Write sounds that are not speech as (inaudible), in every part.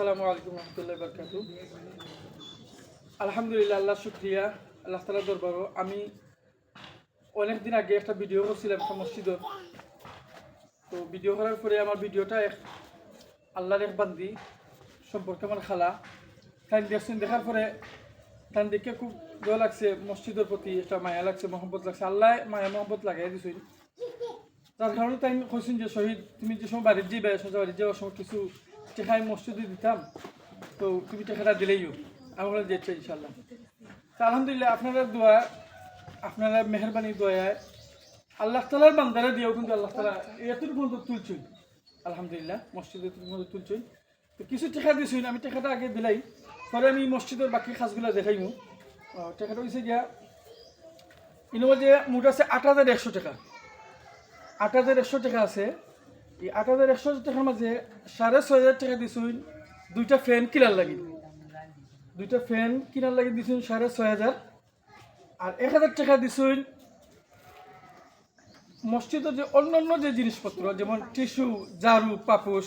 আসসালামু আলাইকুম রহমতুল্লাহ বরকাতু। আলহামদুলিল্লাহ, আল্লাহ শুক্রিয়া, আল্লাহ তালা দরবারও আমি অনেক দিন আগে একটা ভিডিও করছিলাম একটা মসজিদর তো ভিডিও করার পরে আমার ভিডিওটা এক আল্লাহর এক বান্দি সম্পর্কে আমার খালা তাই দেখছেন দেখার পরে তাই দেখে খুব ভালো লাগছে, মসজিদের প্রতি একটা মায়া লাগছে, মহব্বত লাগছে। আল্লাহ মায়া, মহব্বত লাগাই দিছিল তার কারণে তাই কইছেন যে, শহীদ, তুমি যে সময় বাড়ির যাবে সোজা বাড়ির যাওয়ার সময় কিছু টেকাই মসজিদে দিতাম, তো তুমি টেকাটা দিলেইও আমার যেতে ইনশাল্লাহ তা আলহামদুলিল্লাহ আপনারা দোয়া, আপনারা মেহরবানি দোয়ায় আল্লাহ তালার বান্দারা দিয়েও কিন্তু আল্লাহ তালা এতটুকু পর্যন্ত তুলছই আলহামদুলিল্লাহ, মসজিদে পর্যন্ত তুলছই তো কিছু টেকা দিয়েছি, আমি টেকাটা আগে দিলাই, পরে আমি মসজিদের বাকি কাজগুলো দেখাইমু। টেকাটা হয়েছে গিয়া ইনোভা যে মোট আছে আট হাজার একশো টাকা। আট হাজার একশো টাকা আছে এই আট হাজার একশো টাকার মাঝে সাড়ে ছয় হাজার টাকা দিছুন, দুইটা ফ্যান কিনার লাগি। দুইটা ফ্যান কিনার লাগি দিছুন সাড়ে ছয় হাজার। আর এক হাজার টাকা দিছুন মসজিদের যে অন্যান্য যে জিনিসপত্র, যেমন টিস্যু, ঝাড়ু, পাপোশ,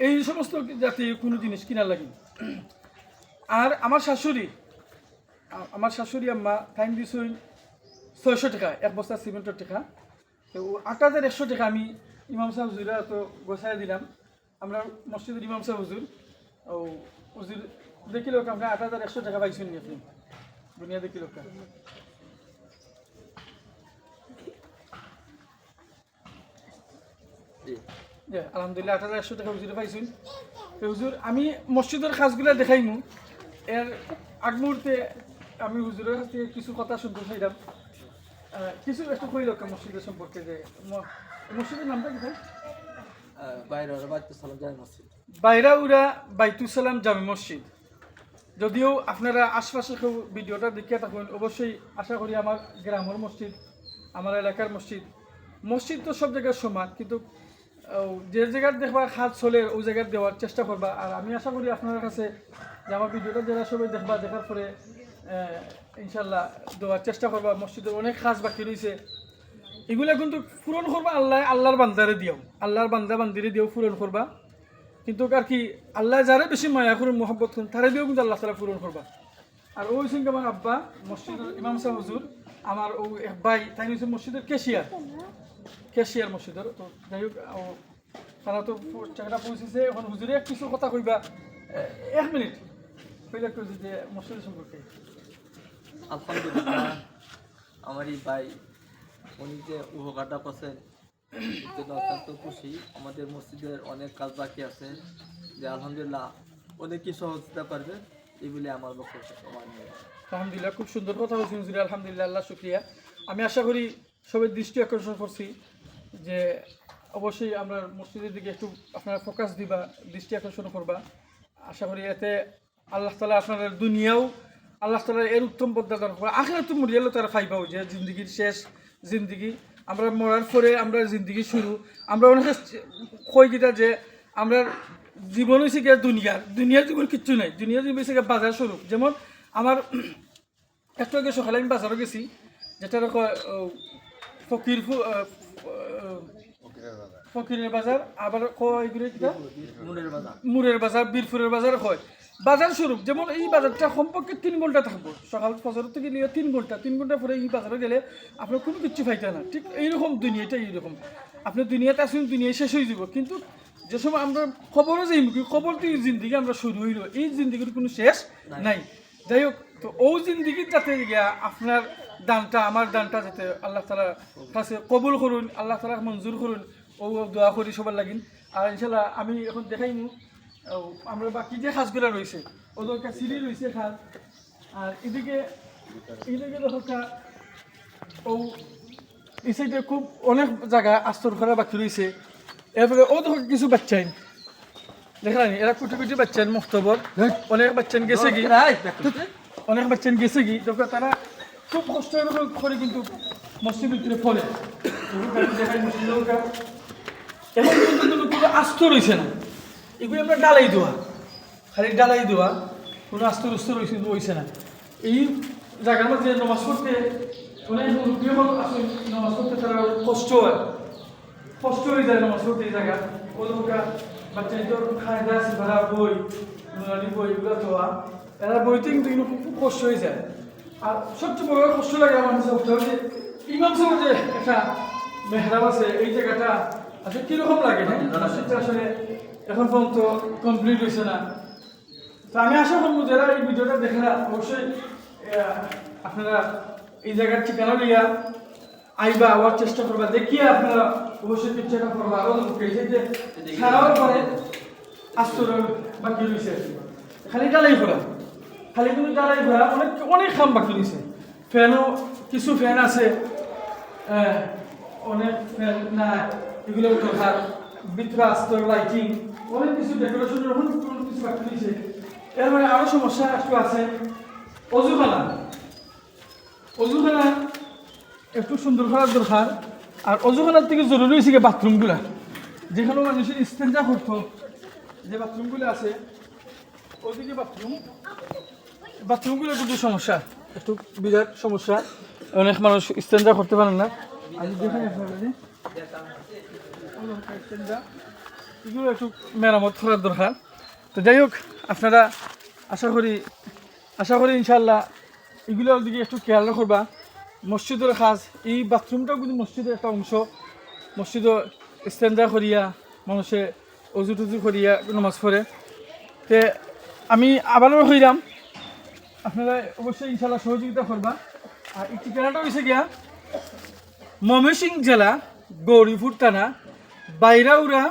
এই সমস্ত জাতীয় কোনো জিনিস কিনার লাগি। আর আমার শাশুড়ি আমার শাশুড়ি আম্মা টাইম দিছুন ছয়শো টাকা, এক বস্তা সিমেন্টের টাকা। তো আট হাজার একশো টাকা আমি ইমাম সাহেব হুজুরা তো গোছাই দিলাম। আমরা মসজিদের ইমাম সাহেব হুজুর। ও হুজুর দেখিল আমরা আট হাজার একশো টাকা পাইছেন নি আপনি। দুনিয়া দেখিল যে আলহামদুলিল্লাহ, আট হাজার একশো টাকা হুজুরে পাইছেন হুজুর, আমি মসজিদের কাজগুলো দেখাইমু। এর আগ মুহূর্তে আমি হুজুরের কাছ থেকে কিছু কথা শুনতে চাইলাম। কিছু একটু কই রকম মসজিদের সম্পর্কে যে মসজিদের নামটা কি ভাই বাইরে ওরা বাড়িতে সালাম জানি মসজিদ। বাইরাউরা বাইতুসালাম জামে মসজিদ। যদিও আপনারা আশপাশে কেউ ভিডিওটা দেখে থাকুন অবশ্যই আশা করি আমার গ্রামের মসজিদ আমার এলাকার মসজিদ। মসজিদ তো সব জায়গায় সমান কিন্তু যে জায়গার দেখবা হাত চলে ওই জায়গায় দেওয়ার চেষ্টা করবা। আর আমি আশা করি আপনার কাছে যে আমার ভিডিওটা যারা সবাই দেখবা দেখার পরে ইনশাল্লাহ দেওয়ার চেষ্টা করবা। মসজিদের অনেক কাজ বাকি রয়েছে। এগুলা কিন্তু পূরণ করবা আল্লাহ, আল্লাহর বান্দারে দিও। আল্লাহর বান্দা বান্দিরে দিও পূরণ করবা। কিন্তু আর কি, আল্লাহ যারা বেশি মায়া করুন মোহাম্মত করুন, তারা দিয়েও কিন্তু আল্লাহ তালা পূরণ করবা। আর ওই সঙ্গে আমার আব্বা মসজিদের ইমাম সাহেব হুজুর, আমার ও এক ভাই, তাই হচ্ছে মসজিদের কেশিয়ার কেশিয়ার মসজিদের, তো যাই হোক তারা তো টাকাটা পৌঁছেছে, এখন হুজুরে কিছু কথা কইবা এক মিনিট। কইলে একটু যে মসজিদের সম্পর্কে। আলহামদুলিল্লাহ আমার এই ভাই উনি যে উপকারটা করছেন জন্য অত্যন্ত খুশি। আমাদের মসজিদের অনেক কাজ বাকি আছে। যে আলহামদুলিল্লাহ অনেক কি সহযোগিতা পারবে, এই বলে আমার বক্তব্য আলহামদুলিল্লাহ, খুব সুন্দর কথা বলছি হুজুরে। আলহামদুলিল্লাহ, আল্লাহ শুক্রিয়া। আমি আশা করি সবাই দৃষ্টি আকর্ষণ করছি যে অবশ্যই আমরা মসজিদের দিকে একটু আপনারা ফোকাস দিবা, দৃষ্টি আকর্ষণ করবা। আশা করি এতে আল্লাহ তালা আপনার দুনিয়াও আল্লাহ তালা এর উত্তম পদ্মা দান করবা আখের তো মরিয়ালো তারা ফাইবাও যে জিন্দগির শেষ জিন্দগি। আমরা মরার পরে আমরা জিন্দগি শুরু। আমরা অনেকে কই গিটা যে আমরা জীবন হয়েছে গিয়ে দুনিয়ার। দুনিয়ার জীবন কিচ্ছু নাই। দুনিয়ার জীবন হয়েছে গিয়ে বাজার স্বরূপ। যেমন আমার (clears throat) একটু আগে সকালে আমি বাজারও গেছি যেটা ফকির ফকিরের বাজার। আবার কয় এগুলো কিটা? মনের বাধা মুরের বাজার বীরপুরের বাজার হয় বাজার স্বরূপ যেমন এই বাজারটা কমপক্ষে তিন ঘণ্টা থাকব। সকাল ফজর থেকে নিয়ে তিন ঘণ্টা তিন ঘণ্টা পরে এই বাজারে গেলে আপনার কোনো কিছু পাইতে না। ঠিক এইরকম দুনিয়াটা এইরকম। আপনি দুনিয়াতে আসুন দুনিয়া শেষ হয়ে যাব। কিন্তু যে সময় আমরা খবরও যাই মুখী খবর তো এই জিন্দিগি আমরা শুরু হইল। এই জিন্দিগির কোনো শেষ নাই। যাই হোক তো ও জিন্দিগির যাতে গিয়া আপনার দানটা আমার দানটা যাতে আল্লাহ তালা কাছে কবুল করুন আল্লাহ তালা মঞ্জুর করুন ও দোয়া করি সবার লাগিন আর ইনশাল্লাহ আমি এখন দেখাইমু আমরা বাকি যে খাসগুলো রয়েছে ওদের সিঁড়ি রয়েছে খাস আর এদিকে এদিকে দেখা ও এই সাইডে খুব অনেক জায়গা আস্তর করা বাকি রয়েছে। এরপরে ও দেখো কিছু বাচ্চাইন দেখলেন এরা কুটি কুটি বাচ্চান মুক্তবর। অনেক বাচ্চান গেছে কি? অনেক বাচ্চান গেছে কি? দেখো তারা খুব কষ্ট করে কিন্তু মসজিদের ভিতরে ফলে। এখন পর্যন্ত কোনো আস্ত রয়েছে না। এগুলো আমরা ডালাই দেওয়া। খালি ডালাই দেওয়া। কোনো আস্ত রস্ত রয়েছে রয়েছে না। এই জায়গার মধ্যে নমাজ পড়তে অনেক মুরব্বী হল আসলে নমাজ পড়তে তারা কষ্ট হয়। কষ্ট হয়ে যায় নমাজ পড়তে এই জায়গা। ওদের বাচ্চা তো খায়দা আছে ভাড়া বই নুরানি বই এগুলো তোয়া এরা বইতে কিন্তু এগুলো খুব কষ্ট হয়ে যায়। আর সবচেয়ে বড় কষ্ট লাগে আমার হচ্ছে যে ইমাম সাহেব যে একটা মেহরাব আছে এই জায়গাটা আসলে কীরকম লাগে? মসজিদটা আসলে এখন পর্যন্ত কমপ্লিট হয়েছে না। তো আমি আশা করব যারা এই ভিডিওটা দেখে অবশ্যই আপনারা এই জায়গার ঠিকানা লিয়া আইবা, আবার চেষ্টা করবা। দেখিয়ে আপনারা অবশ্যই পিকচারটা করবা। আরও যে ছাড়াও পরে আস্তর বাকি রয়েছে খালি ডালাই ঘোরা খালি কিন্তু ডালাই ঘোরা অনেক অনেক খাম বাকি রয়েছে ফ্যানও, কিছু ফ্যান আছে। অনেক ফ্যান, না এগুলো দরকার ভিতরে আস্তর লাইটিং অনেক কিছু অনেক কিছু বাকি এরপরে আরও সমস্যা একটু আছে। অজুখানা। অজুখানা একটু সুন্দর করার দরকার। আর অজুখানার থেকে জরুরি হয়েছে বাথরুমগুলা। যেখানে মানুষের স্টেঞ্জা করতো, যে বাথরুমগুলো আছে ওইদিকে বাথরুম। বাথরুমগুলো কিন্তু সমস্যা, একটু বিরাট সমস্যা। অনেক মানুষ স্টেঞ্জা করতে পারেন না। আপনাদের যে। স্টেঞ্জা এগুলো একটু মেরামত করার দরকার। তো যাই হোক, আপনারা আশা করি আশা করি ইনশাল্লাহ এগুলোর দিকে একটু খেয়াল রাখবা। মসজিদের কাজ, এই বাথরুমটাও কিন্তু মসজিদের একটা অংশ। মসজিদ স্ট্যান্ডার করিয়া, মানুষে অজু টুজু করিয়া নামাজ পড়ে। তে আমি আবারও হইলাম। আপনারা অবশ্যই ইনশাল্লাহ সহযোগিতা করবা। আর এই ঠিকানাটা হয়েছে গিয়া ময়মনসিং জেলা গৌরীপুর থানা বাইরাউরা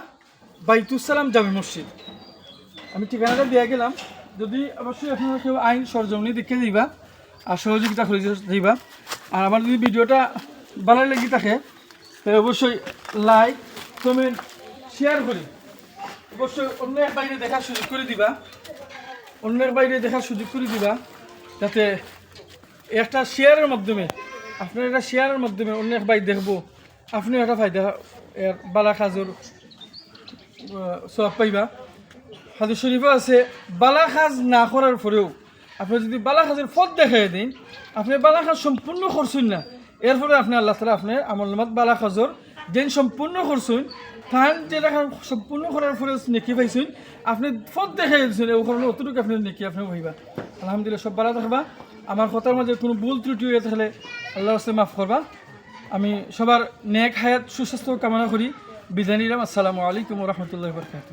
বাইতুসালাম জামি মসজিদ। আমি ঠিকানাটা দিয়ে গেলাম। যদি অবশ্যই আপনারা কেউ আইন সরজমনি দেখে দিবা আর সহযোগিতা করে দিবা আর আমার যদি ভিডিওটা ভালো লেগে থাকে, তাহলে অবশ্যই লাইক কমেন্ট শেয়ার করি অবশ্যই অন্যের বাইরে দেখার সুযোগ করে দিবা। অন্যের বাইরে দেখার সুযোগ করে দিবা, যাতে একটা শেয়ারের মাধ্যমে, আপনার একটা শেয়ারের মাধ্যমে অন্য এক বাইক দেখব। আপনিও একটা ফায়দা, এর বালা খাজুর সব পাইবা। হাদিস শরীফও আছে বালা খাজ না করার পরেও আপনি যদি বালা খাজের পথ দেখাই দিন আপনি বালা খাজ সম্পূর্ণ করছেন না এরপরে আপনি আল্লাহ তালা আপনার আমল নামাত বালা খাজর যেন সম্পূর্ণ করছেন তাহান যেটা সম্পূর্ণ করার পরে নেকি পাইছেন আপনি পথ দেখাই দিচ্ছেন এই কারণে অতটুকু আপনি নেকি আপনি পাইবা আলহামদুলিল্লাহ, সব বালা থাকবা। আমার কথার মাঝে কোনো ভুল ত্রুটি হয়ে থাকলে আল্লাহ মাফ করবা আমি সবার নেক হায়াত সুস্বাস্থ্য কামনা করি বিদায় নিলাম আসসালামু আলাইকুম রহমতুল্লাহ বরকাত